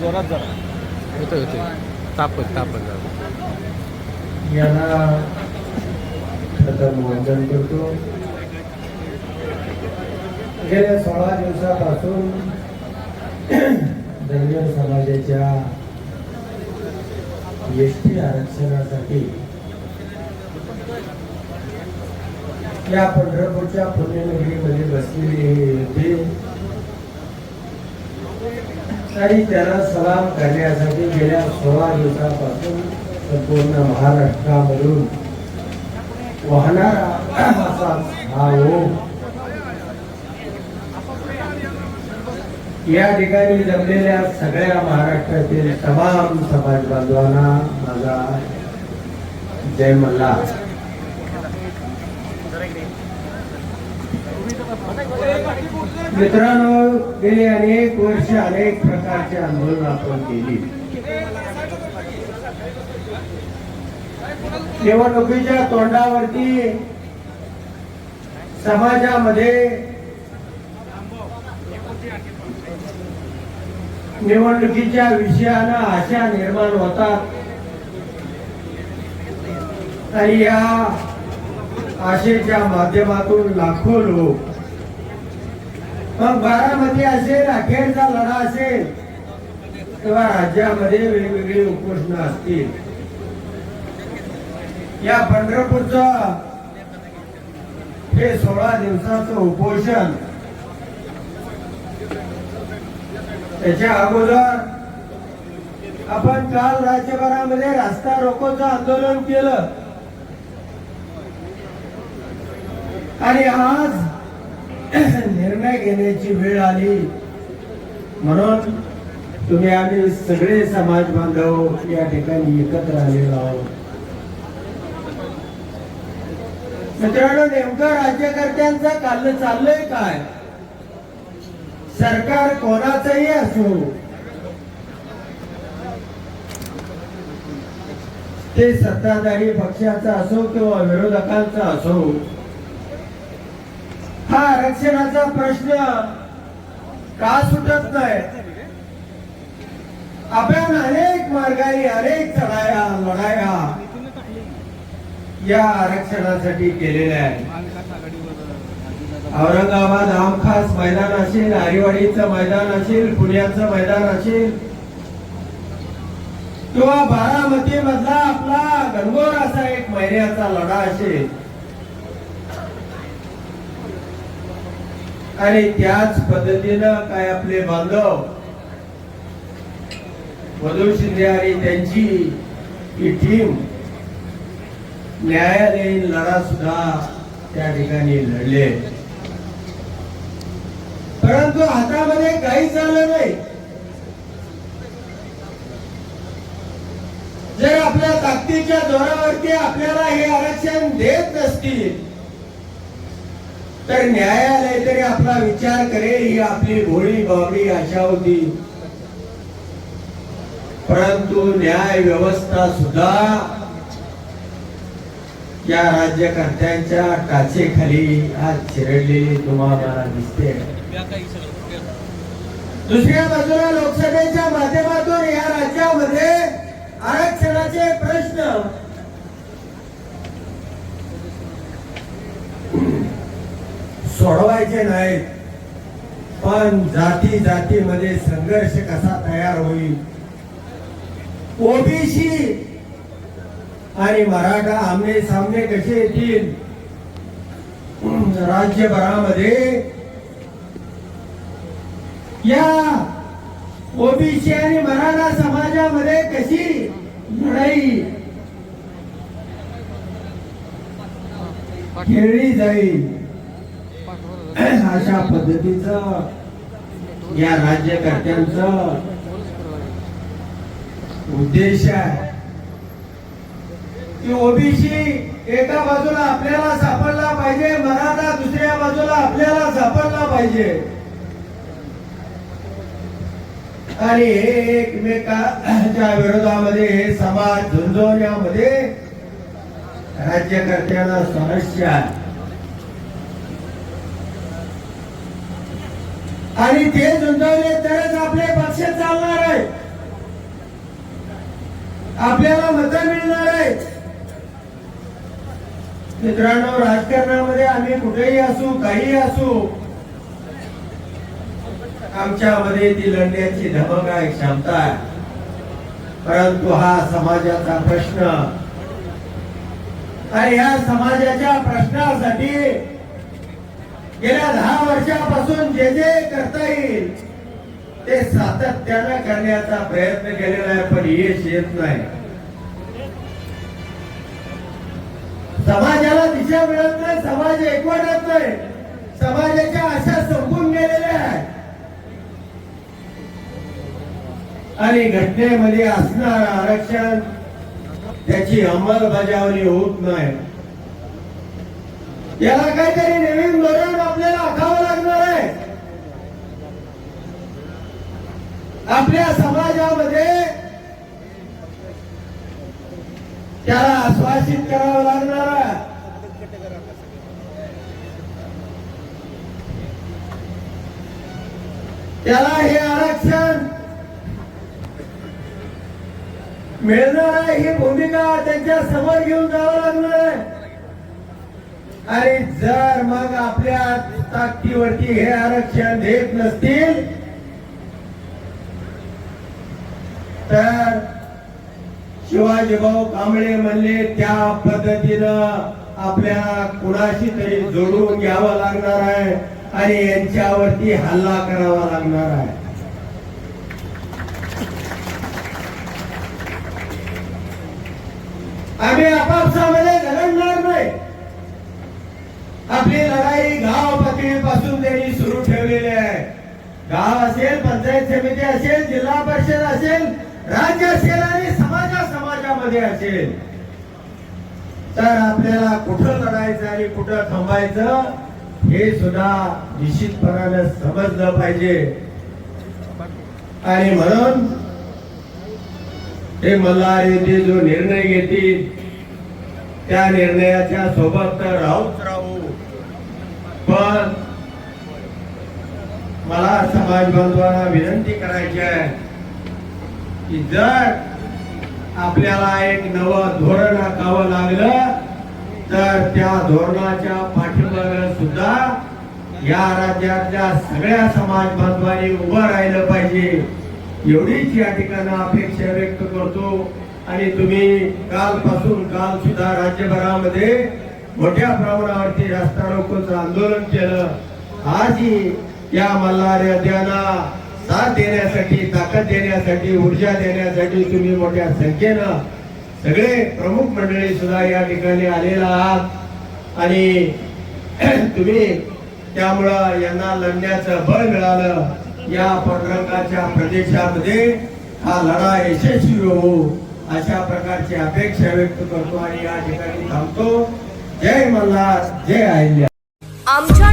जोरात जरा. होतं होतं तापत तापत जरा. यांना प्रथम वंदन करतो. गेल्या सोळा दिवसापासून धनगर समाजाच्या एस टी आरक्षणासाठी या पंढरपूरच्या पुण्यनगरीमध्ये बसलेले होते. आणि त्याला सलाम करण्यासाठी गेल्या सोळा दिवसापासून संपूर्ण महाराष्ट्रामधून वाहणारा असा हा ओम या ठिकाणी जमलेल्या सगळ्या महाराष्ट्रातील तमाम समाज बांधवांना माझा जय मल्हार. मित्रांनो गेली अनेक वर्ष अनेक प्रकारचे आंदोलन आपण केली. निवडणुकीच्या तोंडावरती समाजामध्ये निवडणुकीच्या विषयानं आशा निर्माण होतात. आणि या आशेच्या माध्यमातून लाखो लोक मग बारामती असेल अखेरचा लढा असेल किंवा राज्यामध्ये वेगवेगळी उपोषण असतील. या पंढरपूरचं हे सोळा दिवसाचं उपोषण त्याच्या अगोदर आपण काल राज्यभरामध्ये रास्ता रोकोचं आंदोलन केलं. आणि आज निर्णय घेण्याची वेळ आली. म्हणून तुम्ही आम्ही सगळे समाज बांधव या ठिकाणी एकत्र आलेलो आहोत. मित्रांनो नेमकं राज्यकर्त्यांचं काल चाललंय काय? सरकार कोणाचंही असो ते सत्ताधारी पक्षाचा असो किंवा विरोधकांचा असो हा आरक्षणाचा प्रश्न का सुटत नाही? आपण अनेक मार्गाने अनेक चढाया लढाया या आरक्षणासाठी केलेल्या आहेत. औरंगाबाद आमखास मैदान असेल आरेवाडीचं मैदान असेल पुण्याचं मैदान असेल किंवा बारामती मधला आपला गणगोर असा एक महिन्याचा लढा असेल आणि त्याच पद्धतीनं काय आपले बांधव? मधुर शिंदे आणि त्यांची ही टीम न्यायालयीन लढा सुद्धा त्या ठिकाणी लढले. परंतु हातामध्ये काहीच झालं नाही. जर आपल्या ताकदीच्या जोरावरती आपल्याला हे आरक्षण देत नसतील तर न्यायालय तरी आपला विचार करेल ही आपली भोळी बाबडी आशा होती. परंतु न्याय व्यवस्था सुद्धा या राज्यकर्त्यांच्या टाचेखाली आज चिरडलेली तुम्हाला दिसते. दुसऱ्या बाजूला लोकसभेच्या माध्यमातून या राज्यामध्ये आरक्षणाचे प्रश्न सोडवायचे नाहीत. पण जाती जातीमध्ये संघर्ष कसा तयार होईल? ओबीसी आणि मराठा आमने सामने कसे येतील? राज्यभरामध्ये या ओबीसी आणि मराठा समाजामध्ये कशी लढाई खेळली जाईल? अशा पद्धतीचं या राज्यकर्त्यांचं उद्देश आहे. की ओबीसी एका बाजूला आपल्याला सापडला पाहिजे मराठा दुसऱ्या बाजूला आपल्याला सापडला पाहिजे. आणि हे एकमेकांच्या विरोधामध्ये हे समाज झुंजवण्यामध्ये राज्यकर्त्याला समस्या आहे. आणि ते झुंजवले तरच आपले पक्ष चालणार आहे. आपल्याला मत मिळणार आहे मित्रांनो राजकारणामध्ये आम्ही कुठेही असू काही असू आमच्यामध्ये ती लढण्याची धमक आहे क्षमता आहे. परंतु हा समाजाचा प्रश्न. आणि या समाजाच्या प्रश्नासाठी गेल्या दहा वर्षापासून जे जे करता येईल ते सातत्यानं करण्याचा प्रयत्न केलेला आहे पण यश येत नाही. समाजाला दिशा मिळत नाही समाज एकवटत नाही. समाजाच्या आशा संपून गेलेल्या आहेत. आणि घटनेमध्ये असणार आरक्षण त्याची अंमलबजावणी होत नाही. याला काहीतरी नवीन धोरण आपल्याला आखावं लागणार आहे आपल्या समाजामध्ये त्याला आश्वासित करावं लागणार. त्याला हे आरक्षण मिळणार आहे ही भूमिका त्यांच्यासमोर घेऊन जावं लागणार. आहे आणि जर मग आपल्या ताकदीवरती हे आरक्षण देत नसतील तर शिवाजी भाऊ कांबळे म्हणले त्या पद्धतीनं आपल्याला कुणाशी तरी जोडून घ्यावं लागणार आहे आणि यांच्यावरती हल्ला करावा लागणार आहे. आम्ही आपापसामध्ये झगडणार नाही. आपली लढाई गाव पातळीपासून त्यांनी सुरू ठेवलेली आहे. गाव असेल पंचायत समिती असेल जिल्हा राज्य असेल आणि समाजा समाजामध्ये असेल तर आपल्याला कुठं लढायचं आणि कुठं थांबायचं हे सुद्धा निश्चितपणानं समजलं पाहिजे. आणि म्हणून हे मल्हार येथे जो निर्णय घेतील त्या निर्णयाच्या सोबत तर राहूच राहू. पण मला समाज बांधवांना विनंती करायची आहे की जर आपल्याला एक नवं धोरण आखावं लागलं तर त्या धोरणाच्या पाठीमागे सुद्धा या राज्यातल्या सगळ्या समाज बांधवांनी उभं राहिलं पाहिजे. एवढीच या ठिकाणी अपेक्षा व्यक्त करतो. आणि तुम्ही कालपासून काल सुद्धा राज्यभरामध्ये मोठ्या प्रमाणावरती रस्ता रोकोचं आंदोलन केलं. आजही या मल्हार योद्ध्यांना साथ देण्यासाठी ताकद देण्यासाठी ऊर्जा देण्यासाठी तुम्ही मोठ्या संख्येनं सगळे प्रमुख मंडळी सुद्धा या ठिकाणी आलेला आहात. आणि तुम्ही त्यामुळं यांना लढण्याचं बळ मिळालं. या पडरंगाच्या प्रदेशामध्ये हा लढा यशस्वी हो अशा प्रकारची अपेक्षा व्यक्त करतो आणि या ठिकाणी थांबतो. जय मल्हार जय अहिल्या. आमच्या